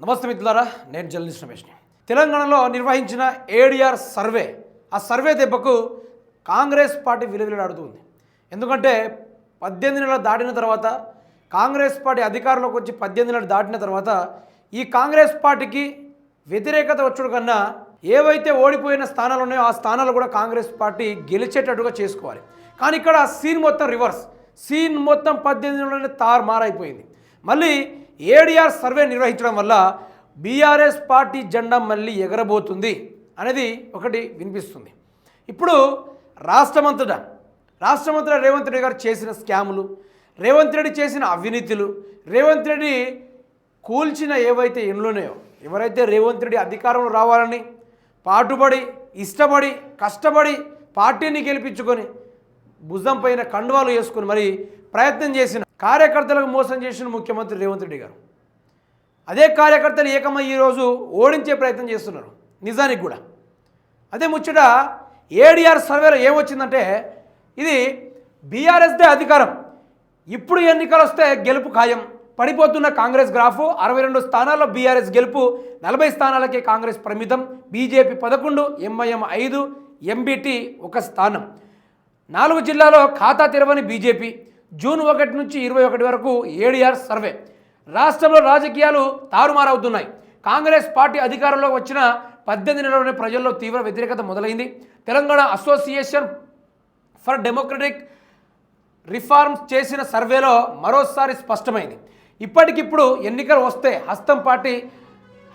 నమస్తే మిత్రులారా నేను జర్నలిస్ట్ రమేష్ని తెలంగాణలో నిర్వహించిన ఏడిఆర్ సర్వే ఆ సర్వే దెబ్బకు కాంగ్రెస్ పార్టీ విలువిలాడుతుంది ఎందుకంటే పద్దెనిమిది నెలలు దాటిన తర్వాత కాంగ్రెస్ పార్టీ అధికారంలోకి వచ్చి పద్దెనిమిది నెలలు దాటిన తర్వాత ఈ కాంగ్రెస్ పార్టీకి వ్యతిరేకత వచ్చుడు కన్నా ఏవైతే ఓడిపోయిన స్థానాలు ఉన్నాయో ఆ స్థానాలు కూడా కాంగ్రెస్ పార్టీ గెలిచేటట్టుగా చేసుకోవాలి. కానీ ఇక్కడ సీన్ మొత్తం రివర్స్. సీన్ మొత్తం పద్దెనిమిది నెలలోనే తారుమారైపోయింది. మళ్ళీ ఏడిఆర్ సర్వే నిర్వహించడం వల్ల బీఆర్ఎస్ పార్టీ జెండా మళ్ళీ ఎగరబోతుంది అనేది ఒకటి వినిపిస్తుంది. ఇప్పుడు రాష్ట్రమంతటా రాష్ట్రమంతటా రేవంత్ రెడ్డి గారు చేసిన స్కాములు రేవంత్ రెడ్డి చేసిన అవినీతులు రేవంత్ రెడ్డి కూల్చిన ఏవైతే ఇండ్లున్నాయో ఎవరైతే రేవంత్ రెడ్డి అధికారంలో రావాలని పాటుపడి ఇష్టపడి కష్టపడి పార్టీని గెలిపించుకొని భుజం పైన కండువాలు వేసుకొని మరి ప్రయత్నం చేసిన కార్యకర్తలకు మోసం చేసిన ముఖ్యమంత్రి రేవంత్ రెడ్డి గారు. అదే కార్యకర్తలు ఏకమై ఈరోజు ఓడించే ప్రయత్నం చేస్తున్నారు నిజానికి కూడా. అదే ముచ్చట ఏడిఆర్ సర్వేలో ఏమొచ్చిందంటే ఇది బీఆర్ఎస్దే అధికారం. ఇప్పుడు ఎన్నికలు వస్తే గెలుపు ఖాయం. పడిపోతున్న కాంగ్రెస్ గ్రాఫు అరవై రెండు స్థానాల్లో బీఆర్ఎస్ గెలుపు నలభై స్థానాలకే కాంగ్రెస్ పరిమితం. బీజేపీ పదకొండు ఎంఐఎం ఐదు ఎంబీటీ ఒక స్థానం. నాలుగు జిల్లాలో ఖాతా తెరవని బీజేపీ. జూన్ ఒకటి నుంచి ఇరవై ఒకటి వరకు ఏడిఆర్ సర్వే. రాష్ట్రంలో రాజకీయాలు తారుమారవుతున్నాయి. కాంగ్రెస్ పార్టీ అధికారంలో వచ్చిన పద్దెనిమిది నెలలోనే ప్రజల్లో తీవ్ర వ్యతిరేకత మొదలైంది. Telangana association for democratic reforms చేసిన సర్వేలో మరోసారి స్పష్టమైంది. ఇప్పటికిప్పుడు ఎన్నికలు వస్తే హస్తం పార్టీ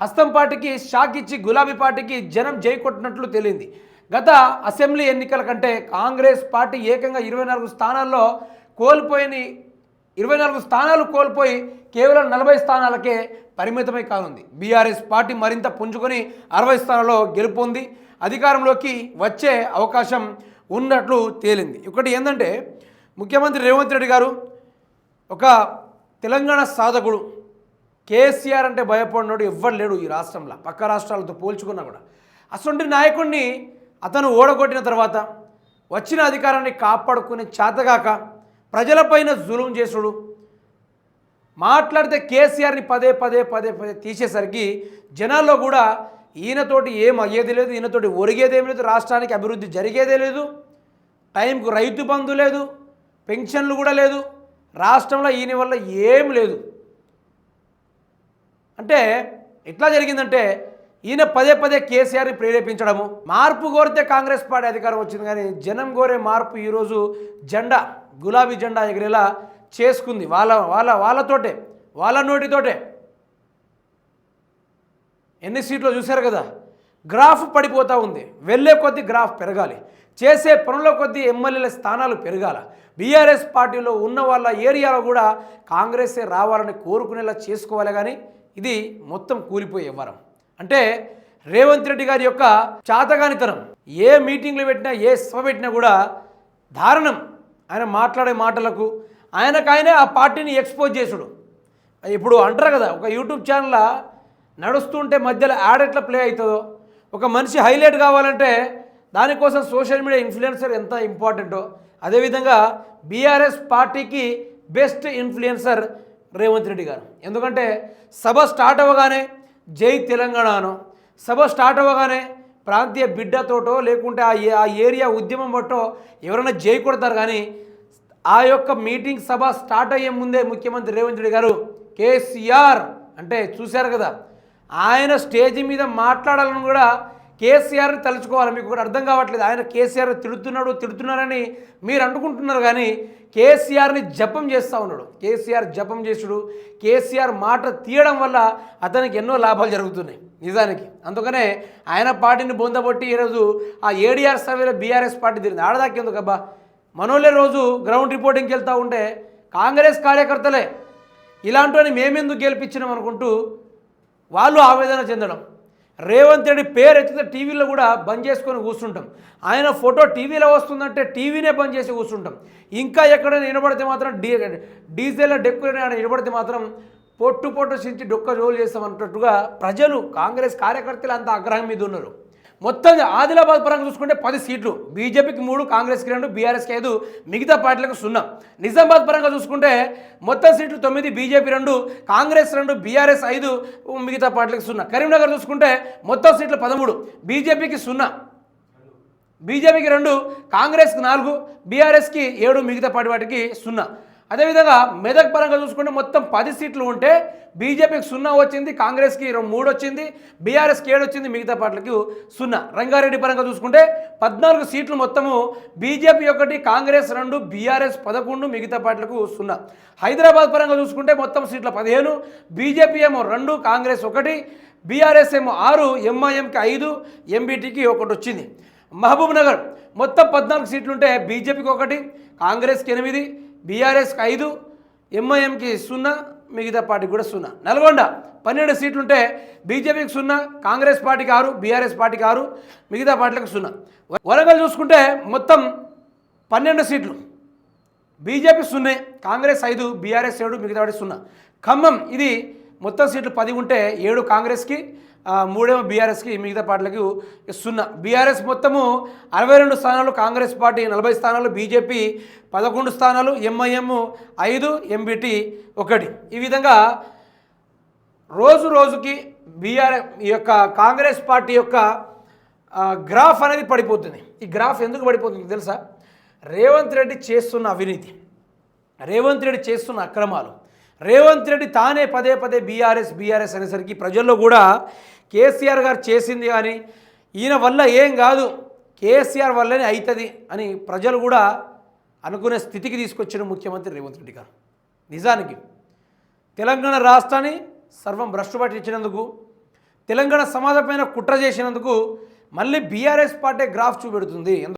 హస్తం పార్టీకి షాక్ ఇచ్చి గులాబీ పార్టీకి జనం జై కొట్టినట్లు తేలింది. గత అసెంబ్లీ ఎన్నికల కంటే కాంగ్రెస్ పార్టీ ఏకంగా ఇరవై నాలుగు స్థానాల్లో కోల్పోయిన ఇరవై నాలుగు స్థానాలు కోల్పోయి కేవలం నలభై స్థానాలకే పరిమితమై కానుంది. బీఆర్ఎస్ పార్టీ మరింత పుంజుకొని అరవై స్థానాల్లో గెలుపొంది అధికారంలోకి వచ్చే అవకాశం ఉన్నట్లు తేలింది. ఒకటి ఏంటంటే ముఖ్యమంత్రి రేవంత్ రెడ్డి గారు ఒక తెలంగాణ సాధకుడు కేసీఆర్ అంటే భయపడినోడు ఎవ్వరు లేడు ఈ రాష్ట్రంలో. పక్క రాష్ట్రాలతో పోల్చుకున్నా కూడా. అసొంటి నాయకుడిని అతను ఓడగొట్టిన తర్వాత వచ్చిన అధికారాన్ని కాపాడుకునే చేతగాక ప్రజలపైన జులుం చేసుడు. మాట్లాడితే కేసీఆర్ని పదే పదే పదే పదే తీసేసరికి జనాల్లో కూడా ఈయనతోటి ఏం అయ్యేది లేదు ఈయనతోటి ఒరిగేదేం లేదు రాష్ట్రానికి అభివృద్ధి జరిగేదే లేదు టైంకు రైతు బంధు లేదు పెన్షన్లు కూడా లేదు రాష్ట్రంలో ఈయన వల్ల ఏం లేదు. అంటే ఎట్లా జరిగిందంటే ఈయన పదే పదే కేసీఆర్ని ప్రేరేపించడము మార్పు కోరితే కాంగ్రెస్ పార్టీ అధికారం వచ్చింది కానీ జనం కోరే మార్పు ఈరోజు జెండా గులాబీ జెండా ఎగిరేలా చేసుకుంది. వాళ్ళ వాళ్ళ వాళ్ళతోటే వాళ్ళ నోటితోటే. ఎన్ని సీట్లు చూశారు కదా? గ్రాఫ్ పడిపోతూ ఉంది. వెళ్ళే కొద్దీ గ్రాఫ్ పెరగాలి. చేసే పనుల కొద్దీ ఎమ్మెల్యేల స్థానాలు పెరగాల. బీఆర్ఎస్ పార్టీలో ఉన్న వాళ్ళ ఏరియాలో కూడా కాంగ్రెసే రావాలని కోరుకునేలా చేసుకోవాలి కానీ ఇది మొత్తం కూలిపోయే వ్యవహారం అంటే రేవంత్ రెడ్డి గారి యొక్క చాతగానితనం. ఏ మీటింగ్లు పెట్టినా ఏ సభ పెట్టినా కూడా దారుణం. ఆయన మాట్లాడే మాటలకు ఆయనకాయనే ఆ పార్టీని ఎక్స్పోజ్ చేసుడు. ఇప్పుడు అంటారు కదా ఒక యూట్యూబ్ ఛానల్ నడుస్తుంటే మధ్యలో యాడ్ ఎట్లా ప్లే అవుతుందో ఒక మనిషి హైలైట్ కావాలంటే దానికోసం సోషల్ మీడియా ఇన్ఫ్లుయెన్సర్ ఎంత ఇంపార్టెంటో అదేవిధంగా బీఆర్ఎస్ పార్టీకి బెస్ట్ ఇన్ఫ్లుయెన్సర్ రేవంత్ రెడ్డి గారు. ఎందుకంటే సభ స్టార్ట్ అవ్వగానే జై తెలంగాణను సభ స్టార్ట్ అవ్వగానే ప్రాంతీయ బిడ్డతోటో లేకుంటే ఆ ఆ ఏరియా ఉద్యమం బట్టో ఎవరైనా చేయకూడతారు కానీ ఆ యొక్క మీటింగ్ సభ స్టార్ట్ అయ్యే ముందే ముఖ్యమంత్రి రేవంత్ రెడ్డి గారు కేసీఆర్ అంటే చూశారు కదా ఆయన స్టేజ్ మీద మాట్లాడాలని కూడా కేసీఆర్ని తలుచుకోవాలి. మీకు కూడా అర్థం కావట్లేదు. ఆయన కేసీఆర్ తిడుతున్నాడు తిడుతున్నారని మీరు అనుకుంటున్నారు కానీ కేసీఆర్ని జపం చేస్తూ ఉన్నాడు. కేసీఆర్ జపం చేసుడు కేసీఆర్ మాట తీయడం వల్ల అతనికి ఎన్నో లాభాలు జరుగుతున్నాయి. నిజానికి. అందుకనే ఆయన పార్టీని బొందబొట్టి ఈరోజు ఆ ఏడీఆర్ సర్వేలో బీఆర్ఎస్ పార్టీ తిరిగింది. ఆడదాకేందుకు అబ్బా? మనోళ్ళే రోజు గ్రౌండ్ రిపోర్టింగ్కి వెళ్తూ ఉంటే కాంగ్రెస్ కార్యకర్తలే ఇలాంటివని మేమెందుకు గెలిపించినాం అనుకుంటూ వాళ్ళు ఆవేదన చెందడం. రేవంత్ రెడ్డి పేరు ఎత్తితే టీవీలో కూడా బంద్ చేసుకొని కూర్చుంటాం. ఆయన ఫోటో టీవీలో వస్తుందంటే టీవీనే బంద్ చేసి కూర్చుంటాం. ఇంకా ఎక్కడైనా వినబడితే మాత్రం డీ డీజిల్ డెక్కులైనా ఆయన వినబడితే మాత్రం పొట్టు పొట్టు చించి డొక్క జోలు చేస్తామన్నట్టుగా ప్రజలు కాంగ్రెస్ కార్యకర్తలు అంత ఆగ్రహం మీద ఉన్నారు. మొత్తం ఆదిలాబాద్ పరంగా చూసుకుంటే పది సీట్లు. బీజేపీకి మూడు కాంగ్రెస్కి రెండు బీఆర్ఎస్కి ఐదు మిగతా పార్టీలకు సున్నా. నిజామాబాద్ పరంగా చూసుకుంటే మొత్తం సీట్లు తొమ్మిది బీజేపీ రెండు కాంగ్రెస్ రెండు బీఆర్ఎస్ ఐదు మిగతా పార్టీలకు సున్నా. కరీంనగర్ చూసుకుంటే మొత్తం సీట్లు పదమూడు బీజేపీకి సున్నా. బీజేపీకి రెండు కాంగ్రెస్కి నాలుగు బీఆర్ఎస్కి ఏడు మిగతా పార్టీ వాటికి సున్నా. అదేవిధంగా మెదక్ పరంగా చూసుకుంటే మొత్తం పది సీట్లు ఉంటే బీజేపీకి సున్నా వచ్చింది కాంగ్రెస్కి రెండు మూడు వచ్చింది బీఆర్ఎస్కి ఏడు వచ్చింది మిగతా పార్టీలకు సున్నా. రంగారెడ్డి పరంగా చూసుకుంటే పద్నాలుగు సీట్లు మొత్తము బీజేపీ ఒకటి కాంగ్రెస్ రెండు బీఆర్ఎస్ పదకొండు మిగతా పార్టీలకు సున్నా. హైదరాబాద్ పరంగా చూసుకుంటే మొత్తం సీట్ల పదిహేను బీజేపీ ఏమో రెండు కాంగ్రెస్ ఒకటి బీఆర్ఎస్ ఏమో ఆరు ఎంఐఎంకి ఐదు ఎంబీటీకి ఒకటి వచ్చింది. మహబూబ్ నగర్ మొత్తం పద్నాలుగు సీట్లుంటే బీజేపీకి ఒకటి కాంగ్రెస్కి ఎనిమిది బీఆర్ఎస్కి ఐదు ఎంఐఎంకి సున్నా మిగతా పార్టీకి కూడా సున్నా. నల్గొండ పన్నెండు సీట్లుంటే బీజేపీకి సున్నా కాంగ్రెస్ పార్టీకి ఆరు బీఆర్ఎస్ పార్టీకి ఆరు మిగతా పార్టీలకు సున్నా. వరంగల్ చూసుకుంటే మొత్తం పన్నెండు సీట్లు. బీజేపీ సున్నే కాంగ్రెస్ ఐదు బీఆర్ఎస్ ఏడు మిగతా వాటి సున్నా. ఖమ్మం ఇది మొత్తం సీట్లు పది ఉంటే ఏడు కాంగ్రెస్కి మూడేమో బీఆర్ఎస్కి మిగతా పార్టీలకు సున్నా. బీఆర్ఎస్ మొత్తము అరవై రెండు స్థానాలు కాంగ్రెస్ పార్టీ నలభై స్థానాలు బీజేపీ పదకొండు స్థానాలు ఎంఐఎం ఐదు ఎంబీటీ ఒకటి. ఈ విధంగా రోజు రోజుకి బీఆర్ ఈ యొక్క కాంగ్రెస్ పార్టీ యొక్క గ్రాఫ్ అనేది పడిపోతుంది. ఈ గ్రాఫ్ ఎందుకు పడిపోతుంది తెలుసా? రేవంత్ రెడ్డి చేస్తున్న అవినీతి. రేవంత్ రెడ్డి చేస్తున్న అక్రమాలు. రేవంత్ రెడ్డి తానే పదే పదే బీఆర్ఎస్ బీఆర్ఎస్ అనేసరికి ప్రజల్లో కూడా కేసీఆర్ గారు చేసింది కానీ ఈయన వల్ల ఏం కాదు కేసీఆర్ వల్లనే అవుతుంది అని ప్రజలు కూడా అనుకునే స్థితికి తీసుకొచ్చిన ముఖ్యమంత్రి రేవంత్ రెడ్డి గారు. నిజానికి తెలంగాణ రాష్ట్రాన్ని సర్వం భ్రష్టు ఇచ్చినందుకు తెలంగాణ సమాజం పైన కుట్ర చేసినందుకు మళ్ళీ బీఆర్ఎస్ పార్టీ గ్రాఫ్ చూపెడుతుంది.